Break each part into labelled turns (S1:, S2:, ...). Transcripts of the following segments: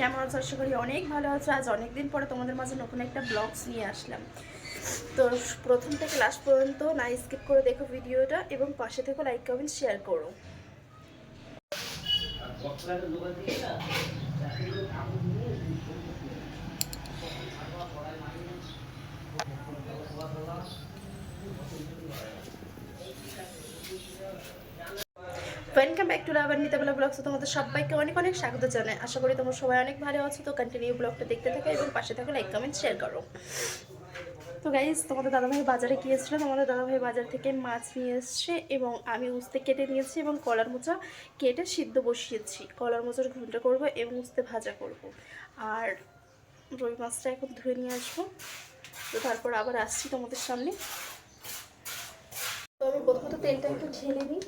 S1: কেমন আছো? আশা করি অনেক ভালো আছো। আজ অনেক দিন পরে তোমাদের মাঝে নতুন একটা ব্লগস নিয়ে আসলাম। তো প্রথম থেকে লাস্ট পর্যন্ত না স্কিপ করে দেখো ভিডিওটা এবং পাশে থেকে লাইক কমেন্ট শেয়ার করো। Welcome back to lover Nitabela blogs তোমাদের সবাইকে অনেক অনেক স্বাগত জানাই। আশা করি তোমরা সবাই অনেক ভালো আছো। তো কন্টিনিউ ব্লগটা দেখতে থাকো এবং পাশে থাকো লাইক কমেন্ট শেয়ার করো। তো গাইজ তোমাদের দাদাভাই বাজারে গিয়েছিল তোমাদের দাদাভাই বাজার থেকে মাছ নিয়ে এসছে এবং আমি উস্তে কেটে নিয়েছি এবং কলার মোচা কেটে সিদ্ধ বসিয়েছি। কলার মোচার ঘণ্টা করব এবং উস্তে ভাজা করব। আর রুই মাছটা এখন ধুয়ে নিয়ে আসব। তো তারপর আবার আসছি তোমাদের সামনে। তো আমি প্রথমত তেলটা একটু ঢেলে নিই।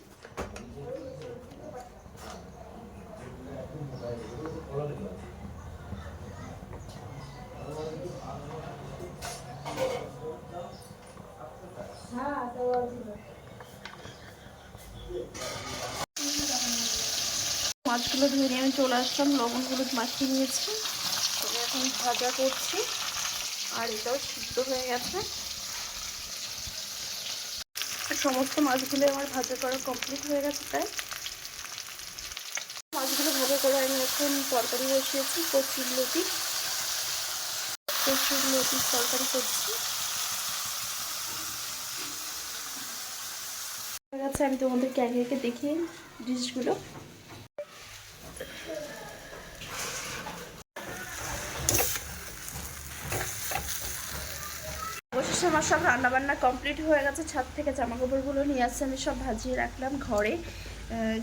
S1: মাছগুলো ধুয়ে নিয়ে আমি চলে আসলাম, লবণ হলুদ মাখিয়ে নিয়েছি। আমি এখন ভাজা করছি, আর এটাও সিদ্ধ হয়ে গেছে। সমস্ত মাছগুলো আমার ভাজা করা কমপ্লিট হয়ে গেছে তাই মাছগুলো ভাজা করে আমি এখন তরকারি বসিয়েছি, কচুর লতি। কচুর লতির তরকারি করছি। আমি তোমাদের ক্যারিয়ারকে দেখিয়ে ডিশগুলো। অবশেষে আমার সব রান্নাবান্না কমপ্লিট হয়ে গেছে। ছাদ থেকে জামা কাপড়গুলো নিয়ে আসছে, আমি সব ভাজিয়ে রাখলাম ঘরে।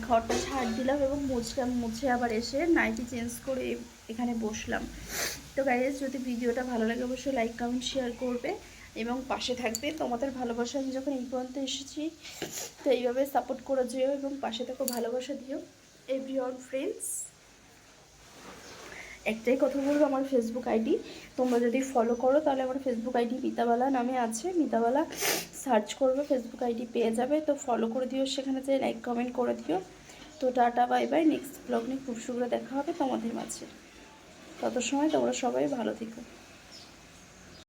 S1: ঘরটা ঝাড় দিলাম এবং মুছলাম, মুছে আবার এসে নাইটি চেঞ্জ করে এখানে বসলাম। তো গাইজ যদি ভিডিওটা ভালো লাগে, অবশ্যই লাইক কমেন্ট শেয়ার করবে এবং পাশে থাকবে তোমাদের ভালোবাসা। আমি যখন এই পর্যন্ত এসেছি, তো এইভাবে সাপোর্ট করে যেও এবং পাশে থাকো, ভালোবাসা দিও। এভরি অন ফ্রেন্ডস একটাই কথা বলব, আমার ফেসবুক আইডি তোমরা যদি ফলো করো, তাহলে আমার ফেসবুক আইডি মিতাবালা নামে আছে। মিতাবালা সার্চ করবে ফেসবুক আইডি পেয়ে যাবে। তো ফলো করে দিও সেখানে, যে লাইক কমেন্ট করে দিও। তো tata bye bye next blog নিয়ে খুব শীঘ্র দেখা হবে তোমাদের মাঝে। তত সময় তোমরা সবাই ভালো থেকো।